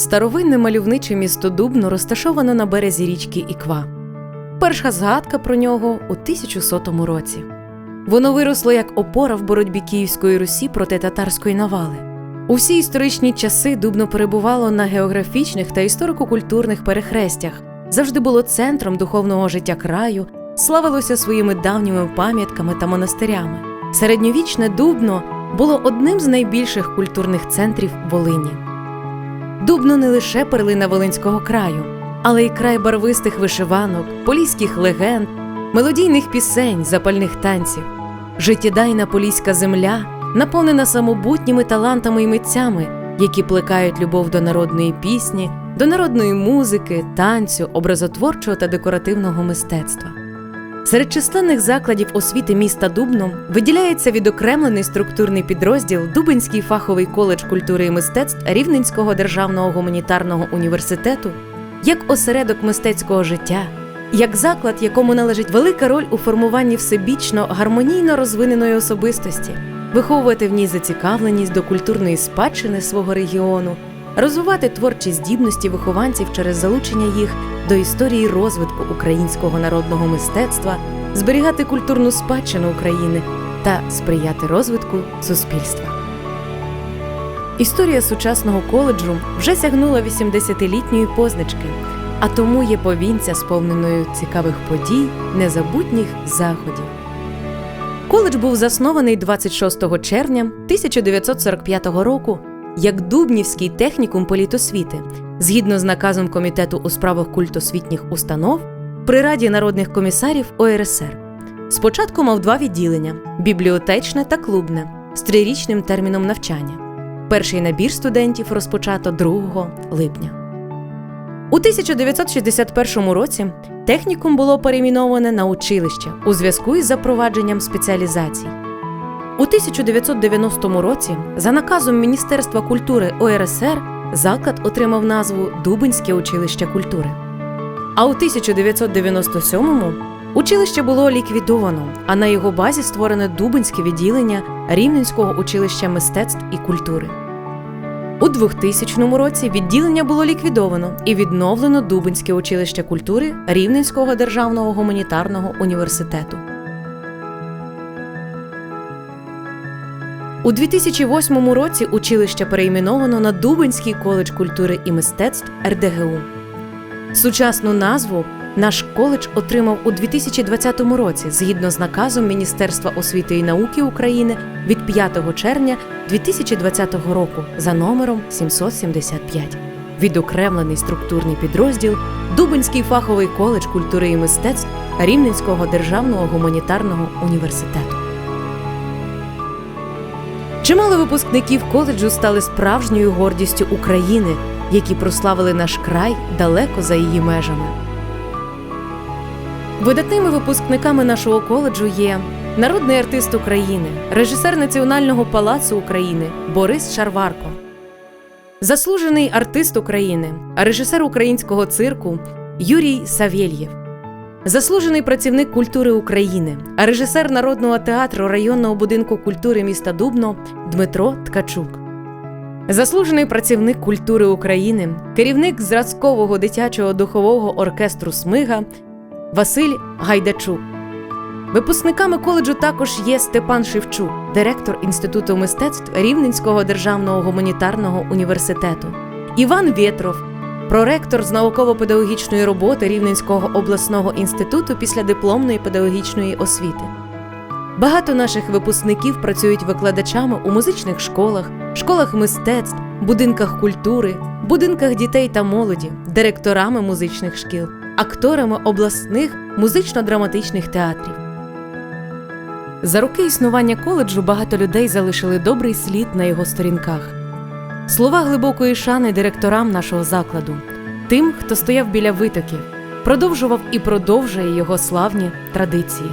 Старовинне мальовниче місто Дубно розташовано на березі річки Іква. Перша згадка про нього у 1100 році. Воно виросло як опора в боротьбі Київської Русі проти татарської навали. У всі історичні часи Дубно перебувало на географічних та історико-культурних перехрестях, завжди було центром духовного життя краю, славилося своїми давніми пам'ятками та монастирями. Середньовічне Дубно було одним з найбільших культурних центрів Волині. Дубно не лише перлина Волинського краю, але й край барвистих вишиванок, поліських легенд, мелодійних пісень, запальних танців. Життєдайна поліська земля наповнена самобутніми талантами і митцями, які плекають любов до народної пісні, до народної музики, танцю, образотворчого та декоративного мистецтва. Серед численних закладів освіти міста Дубно виділяється відокремлений структурний підрозділ Дубинський фаховий коледж культури і мистецтв Рівненського державного гуманітарного університету як осередок мистецького життя, як заклад, якому належить велика роль у формуванні всебічно гармонійно розвиненої особистості, виховувати в ній зацікавленість до культурної спадщини свого регіону, розвивати творчі здібності вихованців через залучення їх до історії розвитку українського народного мистецтва, зберігати культурну спадщину України та сприяти розвитку суспільства. Історія сучасного коледжу вже сягнула 80-літньої позначки, а тому є повінця сповненою цікавих подій, незабутніх заходів. Коледж був заснований 26 червня 1945 року як Дубнівський технікум політосвіти згідно з наказом Комітету у справах культосвітніх установ при Раді народних комісарів ОРСР. Спочатку мав два відділення: бібліотечне та клубне з трирічним терміном навчання. Перший набір студентів розпочато 2 липня. У 1961 році технікум було перейменоване на училище у зв'язку із запровадженням спеціалізацій. У 1990 році, за наказом Міністерства культури ОРСР, заклад отримав назву Дубинське училище культури. А у 1997-му училище було ліквідовано, а на його базі створене Дубинське відділення Рівненського училища мистецтв і культури. У 2000 році відділення було ліквідовано і відновлено Дубинське училище культури Рівненського державного гуманітарного університету. У 2008 році училище перейменовано на Дубинський коледж культури і мистецтв РДГУ. Сучасну назву наш коледж отримав у 2020 році згідно з наказом Міністерства освіти і науки України від 5 червня 2020 року за номером 775. Відокремлений структурний підрозділ Дубинський фаховий коледж культури і мистецтв Рівненського державного гуманітарного університету. Чимало випускників коледжу стали справжньою гордістю України, які прославили наш край далеко за її межами. Видатними випускниками нашого коледжу є народний артист України, режисер Національного палацу України Борис Шарварко, заслужений артист України, режисер українського цирку Юрій Савєльєв, заслужений працівник культури України, режисер Народного театру районного будинку культури міста Дубно Дмитро Ткачук. Заслужений працівник культури України, керівник зразкового дитячого духового оркестру Смига Василь Гайдачук. Випускниками коледжу також є Степан Шевчук, директор Інституту мистецтв Рівненського державного гуманітарного університету, Іван Вєтров, проректор з науково-педагогічної роботи Рівненського обласного інституту післядипломної педагогічної освіти. Багато наших випускників працюють викладачами у музичних школах, школах мистецтв, будинках культури, будинках дітей та молоді, директорами музичних шкіл, акторами обласних музично-драматичних театрів. За роки існування коледжу багато людей залишили добрий слід на його сторінках. Слова глибокої шани директорам нашого закладу, тим, хто стояв біля витоків, продовжував і продовжує його славні традиції.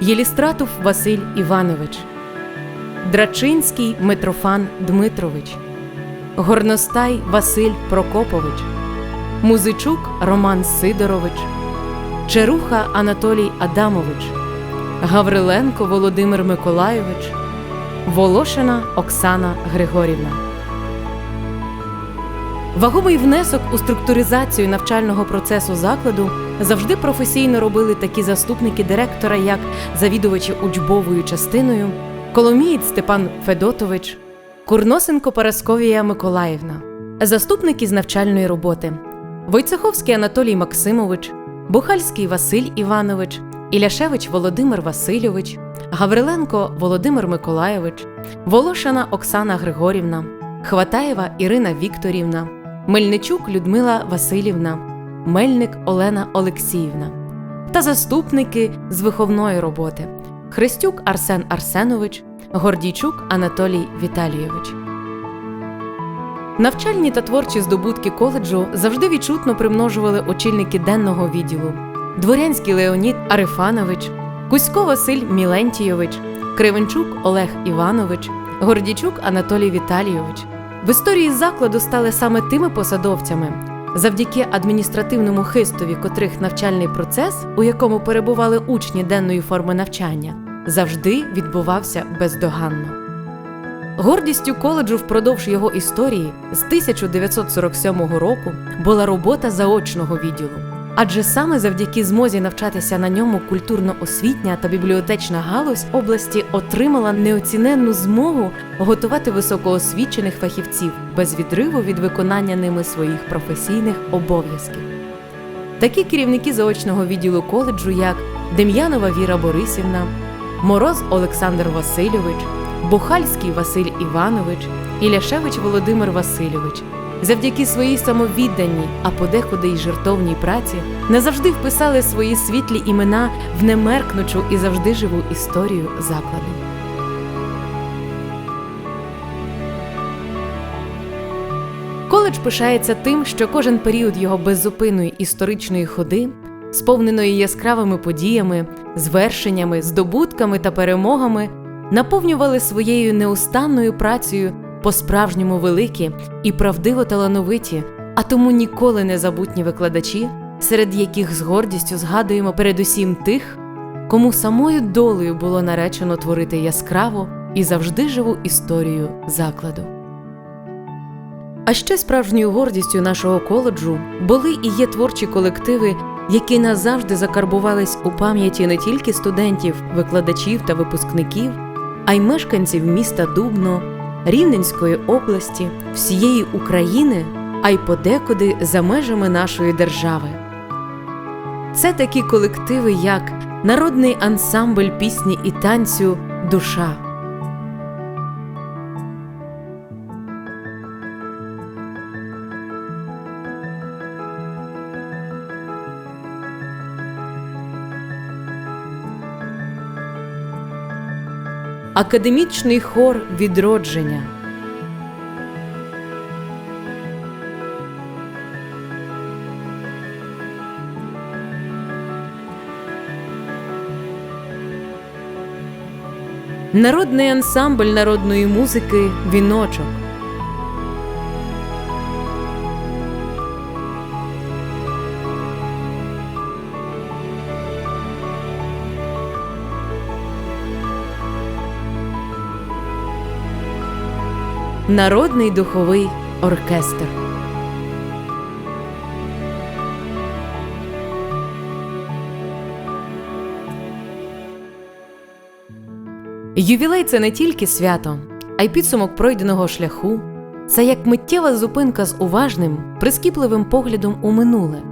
Єлістратов Василь Іванович, Драчинський Митрофан Дмитрович, Горностай Василь Прокопович, Музичук Роман Сидорович, Черуха Анатолій Адамович, Гавриленко Володимир Миколайович, Волошина Оксана Григорівна. Вагомий внесок у структуризацію навчального процесу закладу завжди професійно робили такі заступники директора, як завідувачі учбовою частиною, Коломієць Степан Федотович, Курносенко Парасковія Миколаївна, заступники з навчальної роботи, Войцеховський Анатолій Максимович, Бухальський Василь Іванович, Іляшевич Володимир Васильович, Гавриленко Володимир Миколайович, Волошина Оксана Григорівна, Хватаєва Ірина Вікторівна, Мельничук Людмила Васильівна, Мельник Олена Олексіївна та заступники з виховної роботи Христюк Арсен Арсенович, Гордійчук Анатолій Віталійович. Навчальні та творчі здобутки коледжу завжди відчутно примножували очільники денного відділу Дворянський Леонід Арифанович, Кузько Василь Мілентійович, Кривенчук Олег Іванович, Гордійчук Анатолій Віталійович. В історії закладу стали саме тими посадовцями, завдяки адміністративному хистові, котрих навчальний процес, у якому перебували учні денної форми навчання, завжди відбувався бездоганно. Гордістю коледжу впродовж його історії з 1947 року була робота заочного відділу. Адже саме завдяки змозі навчатися на ньому культурно-освітня та бібліотечна галузь області отримала неоціненну змогу готувати високоосвічених фахівців без відриву від виконання ними своїх професійних обов'язків. Такі керівники заочного відділу коледжу, як Дем'янова Віра Борисівна, Мороз Олександр Васильович, Бухальський Василь Іванович, Іляшевич Володимир Васильович, завдяки своїй самовідданій, а подекуди й жертовній праці, назавжди вписали свої світлі імена в немеркнучу і завжди живу історію закладу. Коледж пишається тим, що кожен період його беззупинної історичної ходи, сповненої яскравими подіями, звершеннями, здобутками та перемогами, наповнювали своєю неустанною працею по-справжньому великі і правдиво талановиті, а тому ніколи не забутні викладачі, серед яких з гордістю згадуємо передусім тих, кому самою долею було наречено творити яскраву і завжди живу історію закладу. А ще справжньою гордістю нашого коледжу були і є творчі колективи, які назавжди закарбувались у пам'яті не тільки студентів, викладачів та випускників, а й мешканців міста Дубно, Рівненської області, всієї України, а й подекуди за межами нашої держави. Це такі колективи, як Народний ансамбль пісні і танцю Душа. Академічний хор відродження. Народний ансамбль народної музики Віночок. Народний духовий оркестр. Ювілей це не тільки свято, а й підсумок пройденого шляху. Це як миттєва зупинка з уважним, прискіпливим поглядом у минуле,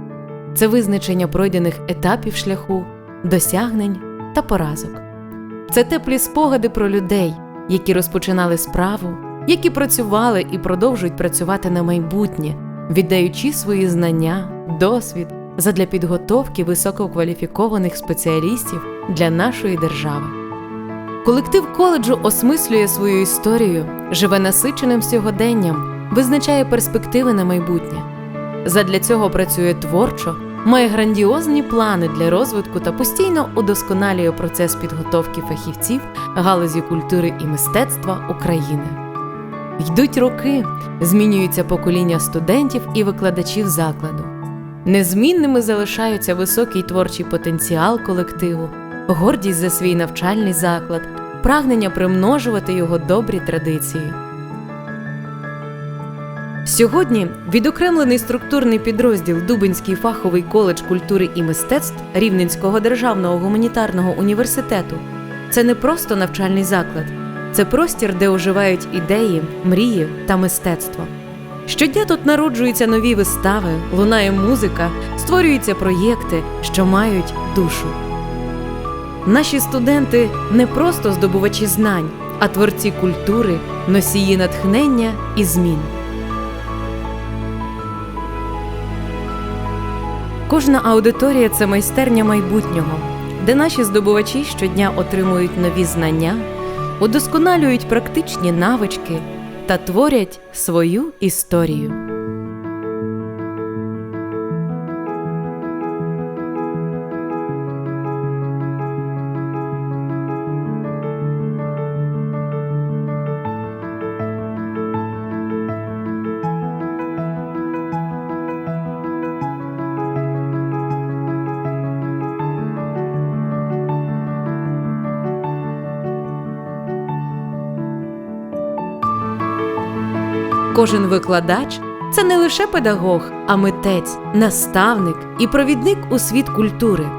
це визначення пройдених етапів шляху, досягнень та поразок. Це теплі спогади про людей, які розпочинали справу, які працювали і продовжують працювати на майбутнє, віддаючи свої знання, досвід задля підготовки висококваліфікованих спеціалістів для нашої держави. Колектив коледжу осмислює свою історію, живе насиченим сьогоденням, визначає перспективи на майбутнє. Задля цього працює творчо, має грандіозні плани для розвитку та постійно удосконалює процес підготовки фахівців галузі культури і мистецтва України. Йдуть роки, змінюються покоління студентів і викладачів закладу. Незмінними залишаються високий творчий потенціал колективу, гордість за свій навчальний заклад, прагнення примножувати його добрі традиції. Сьогодні відокремлений структурний підрозділ Дубинський фаховий коледж культури і мистецтв Рівненського державного гуманітарного університету це не просто навчальний заклад, це простір, де оживають ідеї, мрії та мистецтво. Щодня тут народжуються нові вистави, лунає музика, створюються проєкти, що мають душу. Наші студенти не просто здобувачі знань, а творці культури, носії натхнення і змін. Кожна аудиторія це майстерня майбутнього, де наші здобувачі щодня отримують нові знання, удосконалюють практичні навички та творять свою історію. Кожен викладач це не лише педагог, а митець, наставник і провідник у світ культури.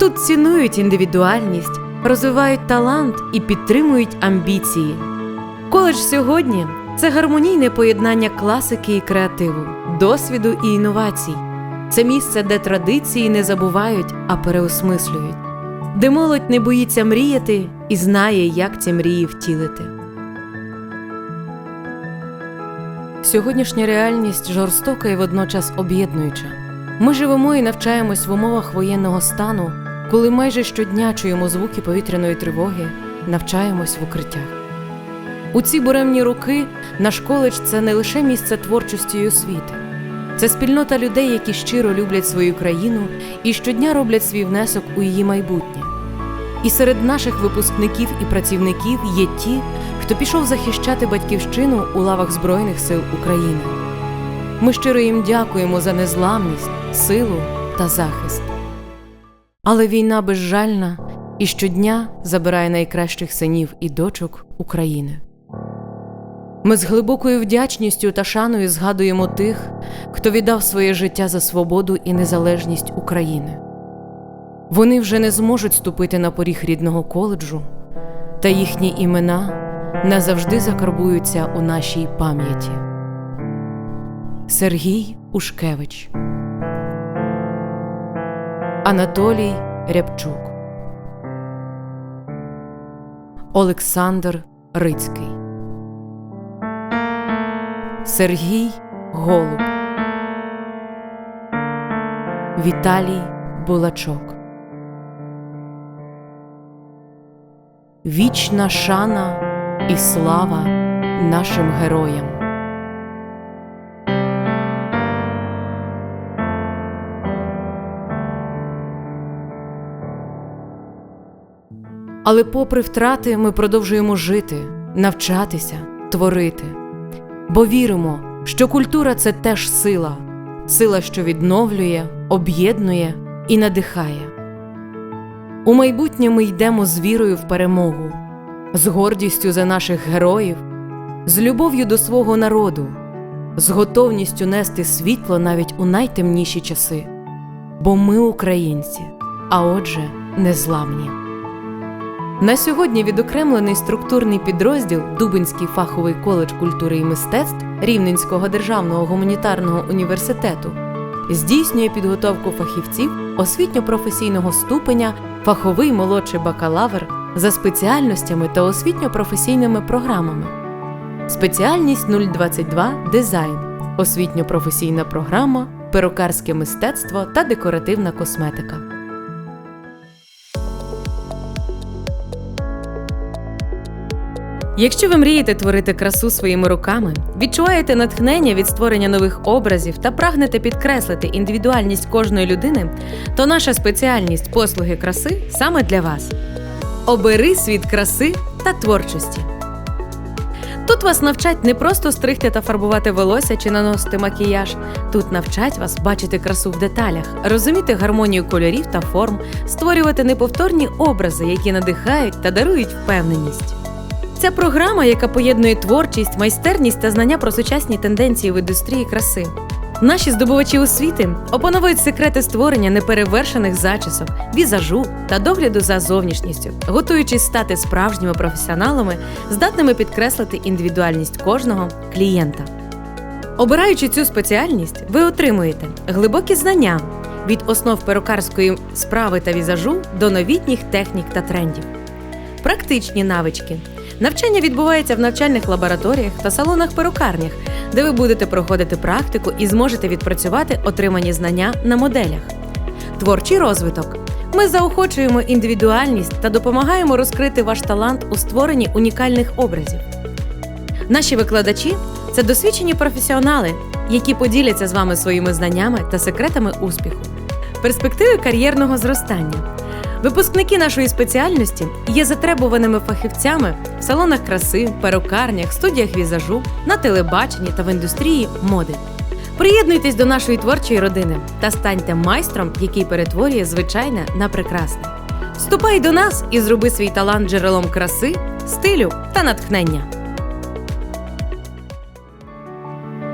Тут цінують індивідуальність, розвивають талант і підтримують амбіції. Коледж сьогодні це гармонійне поєднання класики і креативу, досвіду і інновацій. Це місце, де традиції не забувають, а переосмислюють, де молодь не боїться мріяти і знає, як ці мрії втілити. Сьогоднішня реальність жорстока і водночас об'єднуюча. Ми живемо і навчаємось в умовах воєнного стану, коли майже щодня чуємо звуки повітряної тривоги, навчаємось в укриттях. У ці буремні роки наш коледж це не лише місце творчості й освіти, це спільнота людей, які щиро люблять свою країну і щодня роблять свій внесок у її майбутнє. І серед наших випускників і працівників є ті, хто пішов захищати батьківщину у лавах Збройних сил України. Ми щиро їм дякуємо за незламність, силу та захист. Але війна безжальна і щодня забирає найкращих синів і дочок України. Ми з глибокою вдячністю та шаною згадуємо тих, хто віддав своє життя за свободу і незалежність України. Вони вже не зможуть ступити на поріг рідного коледжу, та їхні імена назавжди закарбуються у нашій пам'яті. Сергій Ушкевич, Анатолій Рябчук, Олександр Рицький, Сергій Голуб, Віталій Булачок. Вічна шана і слава нашим героям. Але, попри втрати, ми продовжуємо жити, навчатися, творити, бо віримо, що культура це теж сила, сила, що відновлює, об'єднує і надихає. У майбутнє ми йдемо з вірою в перемогу з гордістю за наших героїв, з любов'ю до свого народу, з готовністю нести світло навіть у найтемніші часи. Бо ми українці, а отже, незламні. На сьогодні відокремлений структурний підрозділ Дубинський фаховий коледж культури і мистецтв Рівненського державного гуманітарного університету здійснює підготовку фахівців освітньо-професійного ступеня, фаховий молодший бакалавр за спеціальностями та освітньо-професійними програмами. Спеціальність 022 дизайн, освітньо-професійна програма, перукарське мистецтво та декоративна косметика. Якщо ви мрієте творити красу своїми руками, відчуваєте натхнення від створення нових образів та прагнете підкреслити індивідуальність кожної людини, то наша спеціальність послуги краси саме для вас. Обери світ краси та творчості. Тут вас навчать не просто стригти та фарбувати волосся чи наносити макіяж. Тут навчать вас бачити красу в деталях, розуміти гармонію кольорів та форм, створювати неповторні образи, які надихають та дарують впевненість. Ця програма, яка поєднує творчість, майстерність та знання про сучасні тенденції в індустрії краси. Наші здобувачі освіти опановують секрети створення неперевершених зачісок, візажу та догляду за зовнішністю, готуючись стати справжніми професіоналами, здатними підкреслити індивідуальність кожного клієнта. Обираючи цю спеціальність, ви отримуєте глибокі знання від основ перукарської справи та візажу до новітніх технік та трендів, практичні навички. Навчання відбувається в навчальних лабораторіях та салонах перукарнях, де ви будете проходити практику і зможете відпрацювати отримані знання на моделях. Творчий розвиток. Ми заохочуємо індивідуальність та допомагаємо розкрити ваш талант у створенні унікальних образів. Наші викладачі це досвідчені професіонали, які поділяться з вами своїми знаннями та секретами успіху, перспективи кар'єрного зростання. Випускники нашої спеціальності є затребуваними фахівцями в салонах краси, перукарнях, студіях візажу, на телебаченні та в індустрії моди. Приєднуйтесь до нашої творчої родини та станьте майстром, який перетворює звичайне на прекрасне. Вступай до нас і зроби свій талант джерелом краси, стилю та натхнення.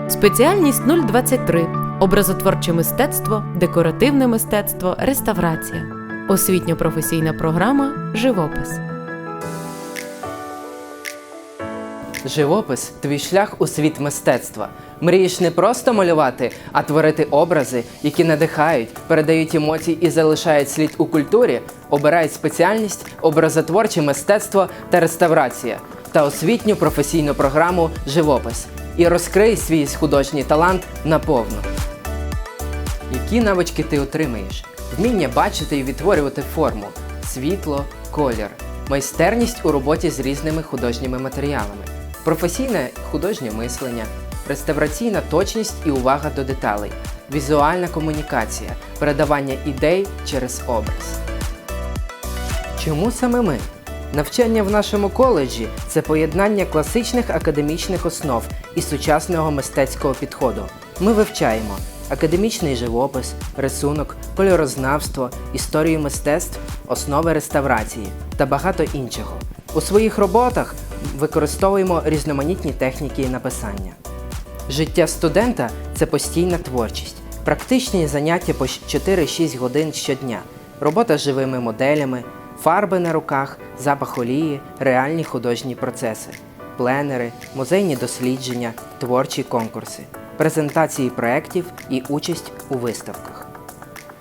Спеціальність 023 образотворче мистецтво, декоративне мистецтво, реставрація. Освітньо-професійна програма Живопис. Живопис твій шлях у світ мистецтва. Мрієш не просто малювати, а творити образи, які надихають, передають емоції і залишають слід у культурі. Обирай спеціальність образотворче мистецтво та реставрація та освітню професійну програму Живопис. І розкрий свій художній талант наповну. Які навички ти отримаєш? Вміння бачити і відтворювати форму, світло, колір, майстерність у роботі з різними художніми матеріалами, професійне художнє мислення, реставраційна точність і увага до деталей, візуальна комунікація, передавання ідей через образ. Чому саме ми? Навчання в нашому коледжі це поєднання класичних академічних основ і сучасного мистецького підходу. Ми вивчаємо академічний живопис, рисунок, кольорознавство, історію мистецтв, основи реставрації та багато іншого. У своїх роботах використовуємо різноманітні техніки написання. Життя студента це постійна творчість, практичні заняття по 4-6 годин щодня, робота з живими моделями, фарби на руках, запах олії, реальні художні процеси, пленери, музейні дослідження, творчі конкурси, презентації проєктів і участь у виставках.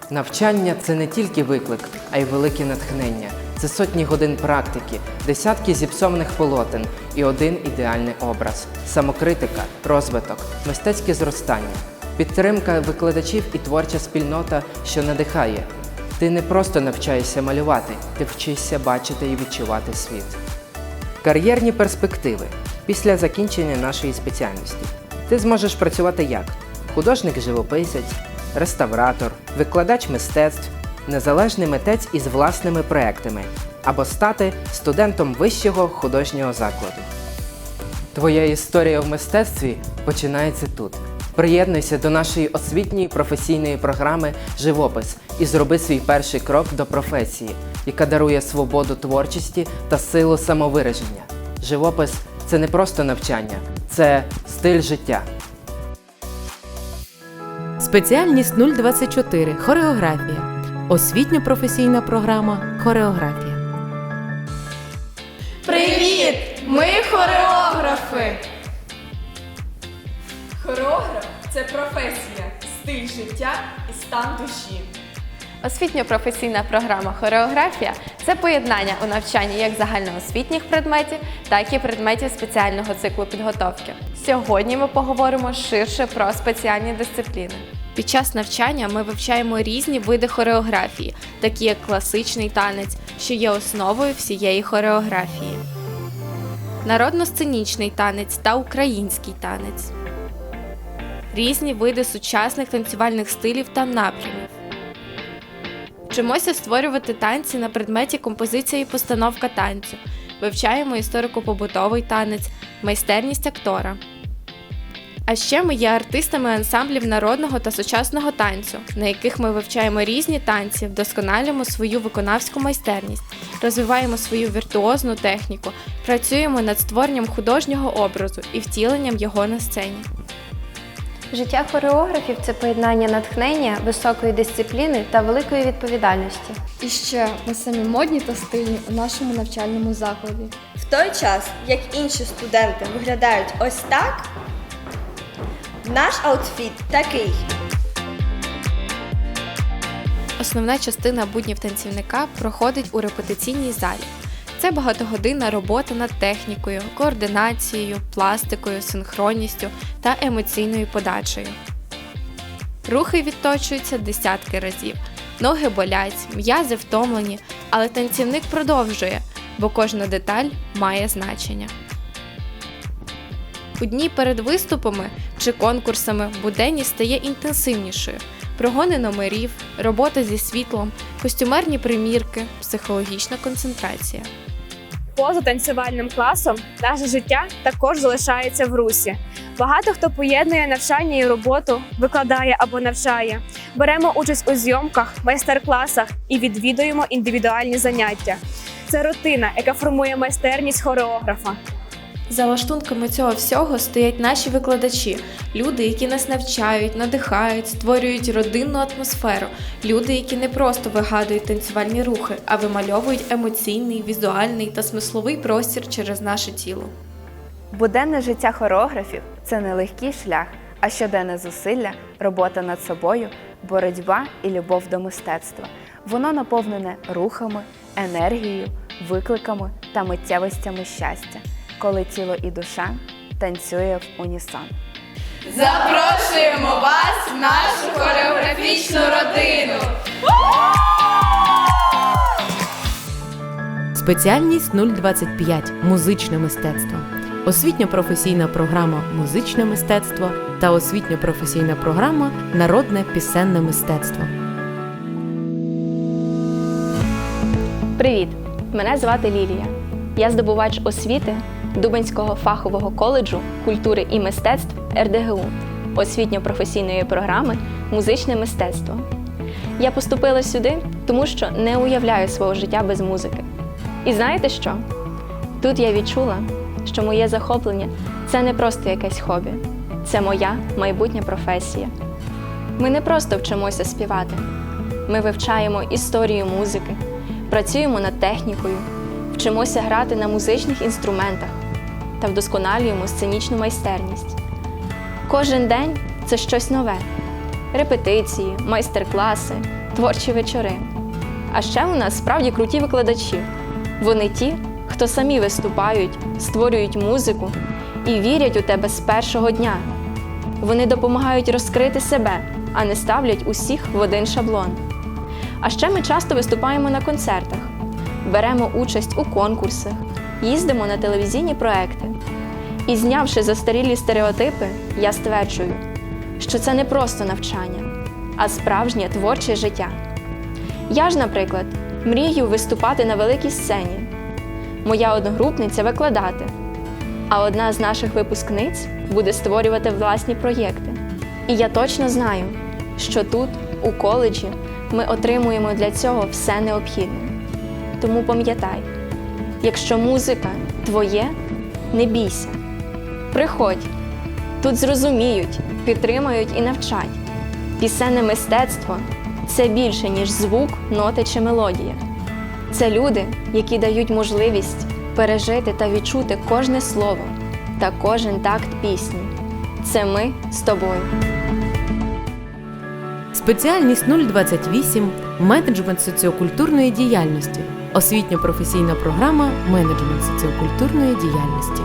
Навчання це не тільки виклик, а й велике натхнення. Це сотні годин практики, десятки зіпсованих полотен і один ідеальний образ, самокритика, розвиток, мистецьке зростання, підтримка викладачів і творча спільнота, що надихає. Ти не просто навчаєшся малювати, ти вчишся бачити і відчувати світ. Кар'єрні перспективи після закінчення нашої спеціальності. Ти зможеш працювати як художник-живописець, реставратор, викладач мистецтв, незалежний митець із власними проектами або стати студентом вищого художнього закладу. Твоя історія в мистецтві починається тут. Приєднуйся до нашої освітньої професійної програми Живопис і зроби свій перший крок до професії, яка дарує свободу творчості та силу самовираження. Живопис це не просто навчання, це стиль життя. Спеціальність 024 Хореографія. Освітньо-професійна програма Хореографія. Привіт! Ми хореографи! Хореограф це професія, стиль життя і стан душі. Освітньо-професійна програма хореографія це поєднання у навчанні як загальноосвітніх предметів, так і предметів спеціального циклу підготовки. Сьогодні ми поговоримо ширше про спеціальні дисципліни. Під час навчання ми вивчаємо різні види хореографії, такі як класичний танець, що є основою всієї хореографії, народно-сценічний танець та український танець, різні види сучасних танцювальних стилів та напрямів. Вчимося створювати танці на предметі композиція і постановка танцю. Вивчаємо історико-побутовий танець, майстерність актора. А ще ми є артистами ансамблів народного та сучасного танцю, на яких ми вивчаємо різні танці, вдосконалюємо свою виконавську майстерність, розвиваємо свою віртуозну техніку, працюємо над створенням художнього образу і втіленням його на сцені. Життя хореографів це поєднання натхнення, високої дисципліни та великої відповідальності. І ще ми самі модні та стильні у нашому навчальному закладі. В той час, як інші студенти виглядають ось так, наш аутфіт такий. Основна частина буднів танцівника проходить у репетиційній залі. Це багатогодинна робота над технікою, координацією, пластикою, синхронністю та емоційною подачею. Рухи відточуються десятки разів. Ноги болять, м'язи втомлені, але танцівник продовжує, бо кожна деталь має значення. У дні перед виступами чи конкурсами буденність стає інтенсивнішою. Прогони номерів, робота зі світлом, костюмерні примірки, психологічна концентрація. Поза танцювальним класом наше життя також залишається в русі. Багато хто поєднує навчання і роботу, викладає або навчає. Беремо участь у зйомках, майстер-класах і відвідуємо індивідуальні заняття. Це рутина, яка формує майстерність хореографа. За лаштунками цього всього стоять наші викладачі, люди, які нас навчають, надихають, створюють родинну атмосферу, люди, які не просто вигадують танцювальні рухи, а вимальовують емоційний, візуальний та смисловий простір через наше тіло. Буденне життя хореографів це не легкий шлях, а щоденне зусилля, робота над собою, боротьба і любов до мистецтва. Воно наповнене рухами, енергією, викликами та миттєвостями щастя, коли тіло і душа танцює в унісон. Запрошуємо вас в нашу хореографічну родину. Спеціальність 025 музичне мистецтво. Освітньо-професійна програма Музичне мистецтво та освітньо-професійна програма Народне пісенне мистецтво. Привіт! Мене звати Лілія. Я здобувач освіти Дубенського фахового коледжу культури і мистецтв РДГУ, освітньо-професійної програми Музичне мистецтво. Я поступила сюди, тому що не уявляю свого життя без музики. І знаєте що? Тут я відчула, що моє захоплення це не просто якесь хобі, це моя майбутня професія. Ми не просто вчимося співати, ми вивчаємо історію музики, працюємо над технікою, вчимося грати на музичних інструментах та вдосконалюємо сценічну майстерність. Кожен день це щось нове: репетиції, майстер-класи, творчі вечори. А ще у нас справді круті викладачі. Вони ті, хто самі виступають, створюють музику і вірять у тебе з першого дня. Вони допомагають розкрити себе, а не ставлять усіх в один шаблон. А ще ми часто виступаємо на концертах, беремо участь у конкурсах, їздимо на телевізійні проекти. І знявши застарілі стереотипи, я стверджую, що це не просто навчання, а справжнє творче життя. Я ж, наприклад, мрію виступати на великій сцені, моя одногрупниця викладати, а одна з наших випускниць буде створювати власні проєкти. І я точно знаю, що тут, у коледжі, ми отримуємо для цього все необхідне. Тому пам'ятай, якщо музика твоє, не бійся. Приходь, тут зрозуміють, підтримають і навчать. Пісенне мистецтво це більше, ніж звук, ноти чи мелодія. Це люди, які дають можливість пережити та відчути кожне слово та кожен такт пісні. Це ми з тобою. Спеціальність 028 менеджмент соціокультурної діяльності. Освітньо-професійна програма менеджмент соціокультурної діяльності.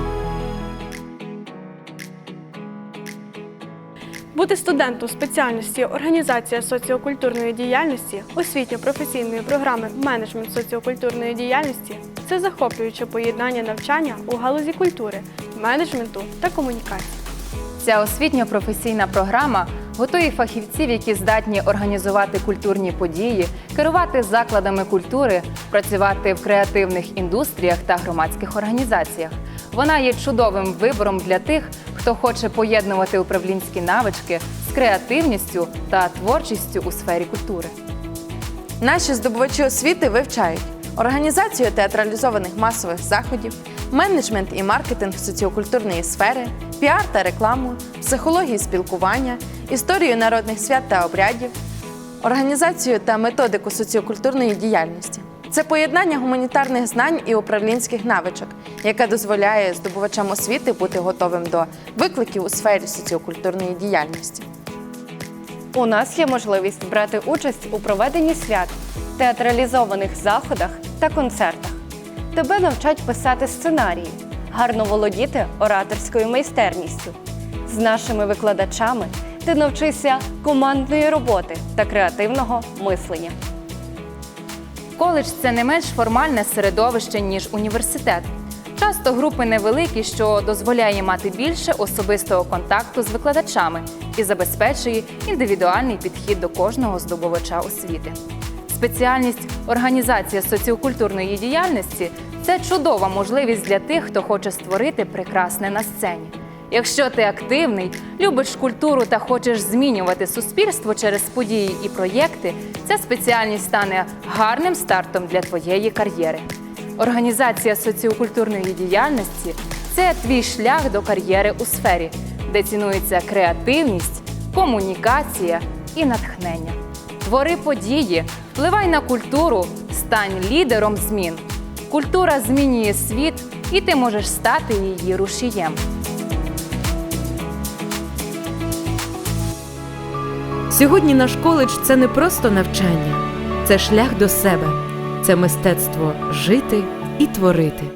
Бути студентом спеціальності організація соціокультурної діяльності освітньо-професійної програми менеджмент соціокультурної діяльності це захоплююче поєднання навчання у галузі культури, менеджменту та комунікації. Ця освітньо-професійна програма готує фахівців, які здатні організувати культурні події, керувати закладами культури, працювати в креативних індустріях та громадських організаціях. Вона є чудовим вибором для тих, хто хоче поєднувати управлінські навички з креативністю та творчістю у сфері культури. Наші здобувачі освіти вивчають організацію театралізованих масових заходів, менеджмент і маркетинг соціокультурної сфери, піар та рекламу, психологію спілкування, історію народних свят та обрядів, організацію та методику соціокультурної діяльності. Це поєднання гуманітарних знань і управлінських навичок, яке дозволяє здобувачам освіти бути готовим до викликів у сфері соціокультурної діяльності. У нас є можливість брати участь у проведенні свят, театралізованих заходах та концертах. Тебе навчать писати сценарії, гарно володіти ораторською майстерністю. З нашими викладачами ти навчишся командної роботи та креативного мислення. Коледж це не менш формальне середовище, ніж університет. Часто групи невеликі, що дозволяє мати більше особистого контакту з викладачами і забезпечує індивідуальний підхід до кожного здобувача освіти. Спеціальність організація соціокультурної діяльності це чудова можливість для тих, хто хоче створити прекрасне на сцені. Якщо ти активний, любиш культуру та хочеш змінювати суспільство через події і проєкти, ця спеціальність стане гарним стартом для твоєї кар'єри. Організація соціокультурної діяльності це твій шлях до кар'єри у сфері, де цінується креативність, комунікація і натхнення. Твори події, впливай на культуру, стань лідером змін. Культура змінює світ, і ти можеш стати її рушієм. Сьогодні наш коледж це не просто навчання, це шлях до себе, це мистецтво жити і творити.